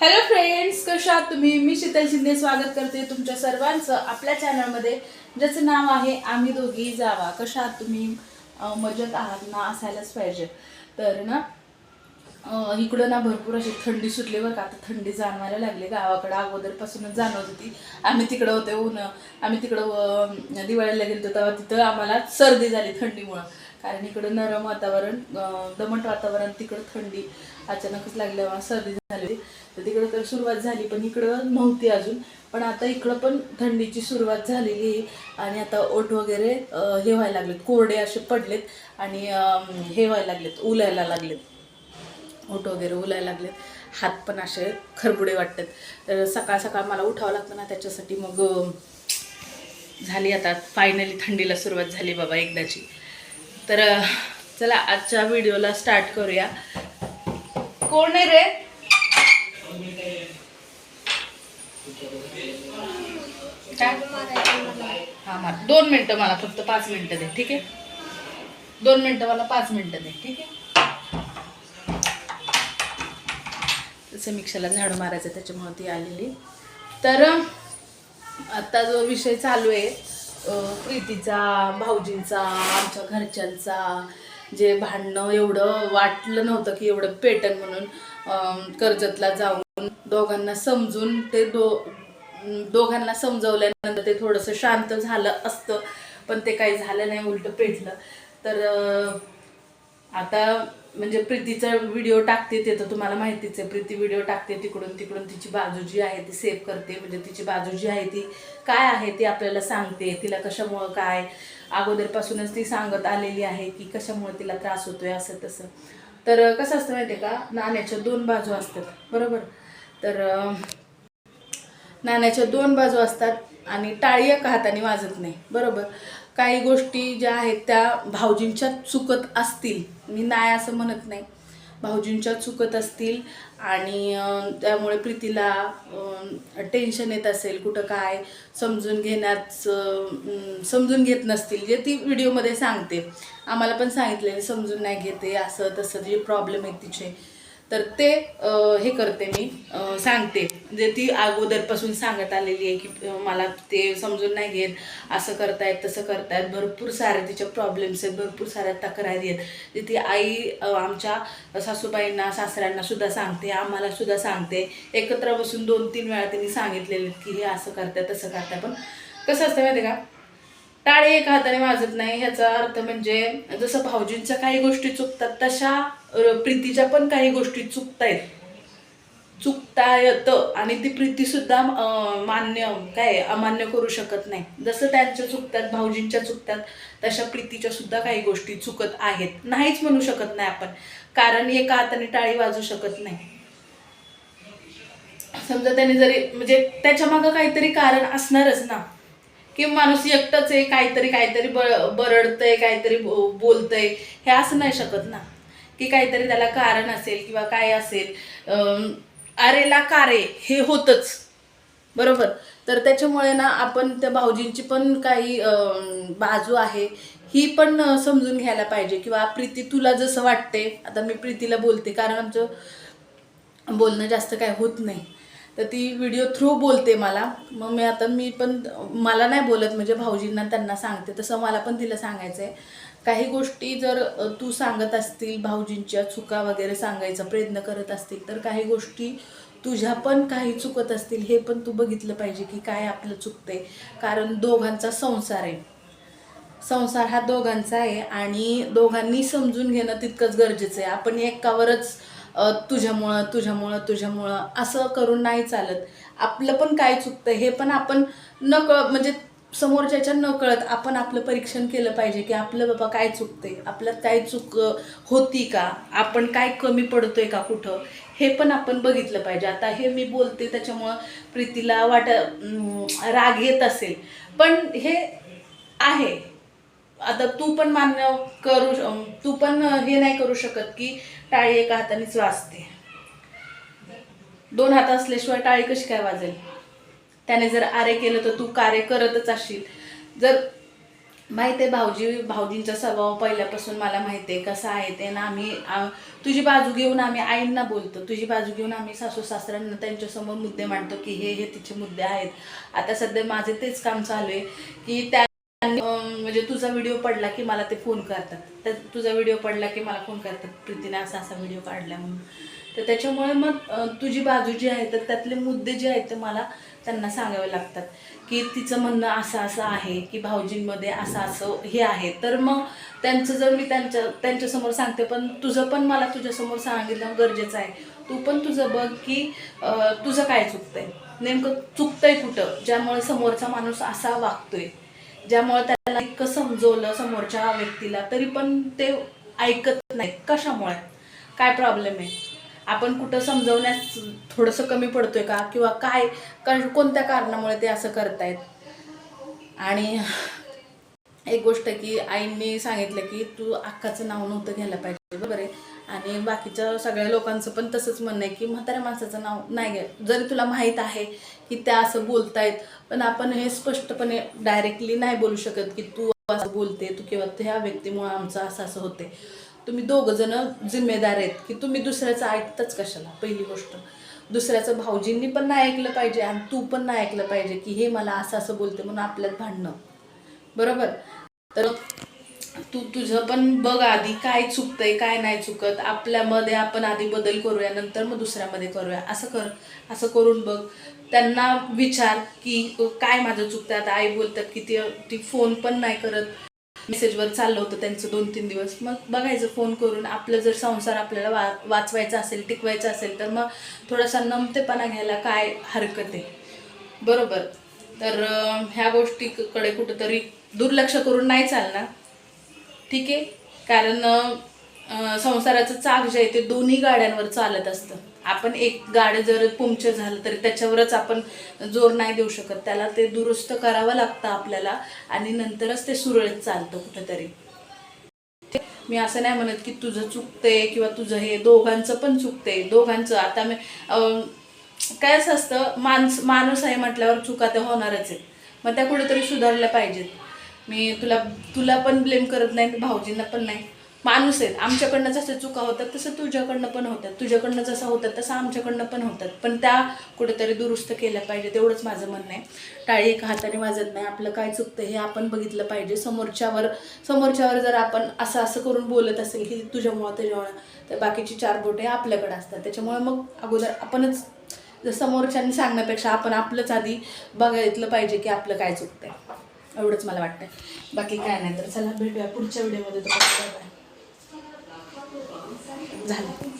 Hello friends कशा आहात तुम्ही? मी शीतल शिंदे स्वागत करते तुमच्या सर्वांचं आपल्या चॅनलमध्ये ज्याचं नाव आहे आम्ही दोघी जावा. कशा आहात तुम्ही? अं, मजेत आहात ना? असायलाच पाहिजे. तर ना इकडं ना भरपूर अशी थंडी सुटली बरं का. आता थंडी जाणवायला लागली. गावाकडं अगोदरपासूनच जाणवत होती. आम्ही तिकडं होते ऊन. आम्ही तिकडं दिवाळीला गेलो तेव्हा तिथं आम्हाला सर्दी झाली थंडीमुळं. कारण इकडं नरम वातावरण दमट वातावरण तिकडं थंडी. अचानकच लागल्या सर्दी झाली होती. तर तिकडं तर सुरुवात झाली पण इकडं नव्हती अजून. पण आता इकडं पण थंडीची सुरुवात झालेली आणि आता ओठ वगैरे हे व्हायला लागलेत. कोरडे असे पडलेत आणि हे व्हायला लागलेत उलायला लागलेत. ओठ वगैरे उलायला लागलेत. हात पण असे खरबुडे वाटतात. तर सकाळ सकाळ मला उठावं लागतं ना त्याच्यासाठी मग झाली आता. फायनली थंडीला सुरुवात झाली बाबा एकदाची. तर चला आजच्या व्हिडिओला स्टार्ट करूया. कोण आहे रे? काय? हा मार. दोन मिनटं मला फक्त पाच मिनटं दे ठीक आहे? दोन मिनटं मला पाच मिनटं दे ठीक आहे? तसं मिक्सरला झाडू मारायचं त्याच्यामुळे ती आलेली. तर आता जो विषय चालू आहे प्रीतीचा भाऊजींचा आमच्या घरच्यांचा जे भांडणं एवढं वाटलं नव्हतं की एवढं पेटन म्हणून कर्जतला जाऊन दोघांना समजून ते दो दोघांना समजवल्यानंतर ते थोडंसं शांत झालं असतं पण ते काही झालं नाही उलटं पेटलं. तर आता म्हणजे प्रीतीचा व्हिडिओ टाकते ते तर तुम्हाला माहितीच आहे. प्रीती व्हिडिओ टाकते तिकडून तिकडून तिची बाजू जी आहे ती सेव्ह करते. म्हणजे तिची बाजू जी आहे ती काय आहे ती आपल्याला सांगते. तिला कशामुळं काय अगोदरपासूनच ती सांगत आलेली आहे की कशामुळे तिला त्रास होतोय असं तसं. तर कसं असतं माहिती आहे का? नाण्याच्या दोन बाजू असतात. बरोबर? तर नाण्याच्या दोन बाजू असतात आणि टाळी एका हाताने वाजत नाही. बरोबर? काही गोष्टी ज्या आहेत त्या भाऊजींच्या चुकत असतील. मी नाही असं म्हणत नाही. भाऊजींच्या चुकत असतील आणि त्यामुळे प्रीतीला टेन्शन येत असेल कुठं काय समजून घेण्याच समजून घेत नसतील. जे ती व्हिडिओमध्ये सांगते. आम्हाला पण सांगितलेलं समजून नाही घेते असं तसं जे प्रॉब्लेम आहेत तिचे. तर ते हे करते मी सांगते. म्हणजे ती अगोदरपासून सांगत आलेली आहे की मला ते समजून नाही घेत. असं करतायत तसं करतायत. भरपूर साऱ्या तिच्या प्रॉब्लेम्स आहेत. भरपूर साऱ्या तक्रारी आहेत. जे ती आई आमच्या सासूबाईंना सासऱ्यांना सुद्धा सांगते. आम्हाला सुद्धा सांगते. एकत्र बसून दोन तीन वेळा त्यांनी सांगितलेले की हे असं करताय तसं करताय पण कसं असतं माहिती आहे का? टाळी एका हाताने वाजत नाही. ह्याचा अर्थ म्हणजे जसं भाऊजींच्या काही गोष्टी चुकतात तशा प्रीतीच्या पण काही गोष्टी चुकतायत. चुकता येतं आणि ती प्रीती सुद्धा मान्य काय अमान्य करू शकत नाही. जसं त्यांच्या चुकतात भाऊजींच्या चुकतात तशा प्रीतीच्या सुद्धा काही गोष्टी चुकत आहेत. नाहीच म्हणू शकत नाही आपण. कारण एका हाताने टाळी वाजू शकत नाही. समजा त्याने जरी म्हणजे त्याच्या मागं काहीतरी कारण असणारच ना. की माणूस एकटंच आहे काहीतरी काहीतरी ब बरडतंय काहीतरी बो- बोलतंय हे असं नाही शकत ना. की काहीतरी त्याला कारण असेल किंवा काय असेल अरेला कारे हे होतच. बरोबर? तर त्याच्यामुळे ना आपण त्या भाऊजींची पण काही बाजू आहे. ही पण समजून घ्यायला पाहिजे. किंवा प्रीती तुला जसं वाटते आता मी प्रीतीला बोलते कारण आमचं बोलणं जास्त काय होत नाही. तर ती व्हिडिओ थ्रू बोलते मला. मग मी आता मी पण मला नाही बोलत म्हणजे भाऊजींना त्यांना सांगते. तसं मला पण तिला सांगायचं आहे काही गोष्टी जर तू सांगत असतील भाऊजींच्या चुका वगैरे सांगायचा प्रयत्न करत असतील तर काही गोष्टी तुझ्या पण काही चुकत असतील हे पण तू बघितलं पाहिजे की काय आपलं चुकतंय. कारण दोघांचा संसार आहे. संसार हा दोघांचा आहे आणि दोघांनी समजून घेणं तितकंच गरजेचं आहे. आपण एकावरच तुझ्यामुळं तुझ्यामुळं तुझ्यामुळं असं करून नाही चालत. आपलं पण काय चुकतं हे पण आपण न कळ म्हणजे समोरच्याच्या न कळत आपण आपलं परीक्षण केलं पाहिजे की आपलं बाबा काय चुकतंय आपल्यात काय चुक होती का आपण काय कमी पडतोय का कुठं हे पण आपण बघितलं पाहिजे. आता हे मी बोलते त्याच्यामुळं प्रीतीला वाट राग येत असेल. पण हे आहे. आता तू पण मान्य करू तू पण हे नाही करू शकत की टाळी एका हातानेच वाजते. दोन हात असल्याशिवाय टाळी कशी काय वाजेल? त्याने जर आरे केलं तर तू कार्य करतच असशील जर माहिती आहे भाऊजी भाऊजींचा स्वभाव पहिल्यापासून मला माहिती आहे कसा आहे ते ना आम्ही तुझी बाजू घेऊन आम्ही आईंना बोलतो. तुझी बाजू घेऊन आम्ही सासू सासऱ्यांना त्यांच्यासमोर मुद्दे मांडतो की हे हे तिचे मुद्दे आहेत. आता सध्या माझे तेच काम चालू आहे की त्या त्यांनी, म्हणजे तुझा व्हिडिओ पडला की मला ते फोन करतात. तर तुझा व्हिडिओ पडला की मला फोन करतात. प्रीतीने असा असा व्हिडिओ काढला म्हणून. तर त्याच्यामुळे मग तुझी बाजू जी आहे तर त्यातले मुद्दे जे आहेत ते मला त्यांना सांगावे लागतात. की तिचं म्हणणं असं असं आहे की भाऊजींमध्ये असं असं हे आहे. तर मग त्यांचं जर मी त्यांच्या त्यांच्यासमोर सांगते पण तुझं पण मला तुझ्यासमोर सांगितलं गरजेचं आहे. तू पण तुझं बघ की तुझं काय चुकतंय? नेमकं चुकतंय कुठं? ज्यामुळे समोरचा माणूस असा वागतोय. ज्यामुळे त्याला इतकं समजवलं समोरच्या व्यक्तीला तरी पण ते ऐकत नाहीत. कशामुळे? काय प्रॉब्लेम आहे? आपण कुठं समजवण्यास थोडंसं कमी पडतोय का? किंवा काय? कोणत्या कारणामुळे ते असं करतायत? आणि एक गोष्ट की आईंनी सांगितलं की तू अक्काचं नाव नव्हतं घ्यायला पाहिजे. बरोबर आहे? आणि बाकीच्या सगळ्या लोकांचं पण तसंच म्हणणं आहे की म्हाताऱ्या माणसाचं नाव नाही घ्या. जरी तुला माहीत आहे की त्या असं बोलतायत पण आपण हे स्पष्टपणे डायरेक्टली नाही बोलू शकत की तू असं बोलते तू किंवा ह्या व्यक्तीमुळे आमचं असं असं होते. तुम्ही दोघं जण जिम्मेदार आहेत की तुम्ही दुसऱ्याचं ऐकतच कशाला? पहिली गोष्ट. दुसऱ्याचं भाऊजींनी पण नाही ऐकलं पाहिजे आणि तू पण नाही ऐकलं पाहिजे की हे मला असं असं बोलते म्हणून आपल्यात भांडणं. बरोबर? तर तू तुझं पण बघ आधी काय चुकतंय काय नाही चुकत. आपल्यामध्ये आपण आधी बदल करूया नंतर मग दुसऱ्यामध्ये करूया. असं कर असं करून बघ. त्यांना विचार की काय माझं चुकतं आता आई बोलतात की ती ती फोन पण नाही करत. मेसेजवर चाललं होतं त्यांचं दोन तीन दिवस. मग बघायचं फोन करून. आपलं जर संसार आपल्याला वा वाचवायचा असेल टिकवायचा असेल तर मग थोडासा नमतेपणा घ्यायला काय हरकत आहे? बरोबर. तर ह्या गोष्टीकडे कुठंतरी दुर्लक्ष करून नाही चालणार. ठीक आहे? कारण संसाराचं चाक जे आहे ते दोन्ही गाड्यांवर चालत असतं. आपण एक गाडं जर पंक्चर झालं तरी त्याच्यावरच आपण जोर नाही देऊ शकत. त्याला ते दुरुस्त करावं लागतं आपल्याला आणि नंतरच ते सुरळीत चालतं कुठंतरी. मी असं नाही म्हणत की तुझं चुकतंय किंवा तुझं हे दोघांचं पण चुकतंय. दोघांचं आता मी काय असं असतं माणस माणूस आहे म्हटल्यावर चुका तर होणारच आहेत. मग त्या कुठेतरी सुधारल्या पाहिजेत. मी तुला तुला पण ब्लेम करत नाही भाऊजींना पण नाही. माणूस आहेत. आमच्याकडनं जसं चुका होतात तसं तुझ्याकडनं पण होतात. तुझ्याकडनं जसं होतात तसं आमच्याकडनं पण होतात. पण त्या कुठेतरी दुरुस्त केल्या पाहिजे तेवढंच माझं म्हणणं आहे. टाळी एका हाताने वाजत नाही. आपलं काय चुकतं हे आपण बघितलं पाहिजे. समोरच्यावर समोरच्यावर जर आपण असं असं करून बोलत असेल की तुझ्यामुळं त्याच्यामुळं तर बाकीची चार बोटे आपल्याकडे असतात. त्याच्यामुळे मग अगोदर आपणच जर समोरच्यांनी सांगण्यापेक्षा आपण आपलंच आधी बघितलं पाहिजे की आपलं काय चुकतं आहे एवढंच मला वाटतं बाकी काय नाही तर चला भेटूया पुढच्या व्हिडिओमध्ये तो झालं.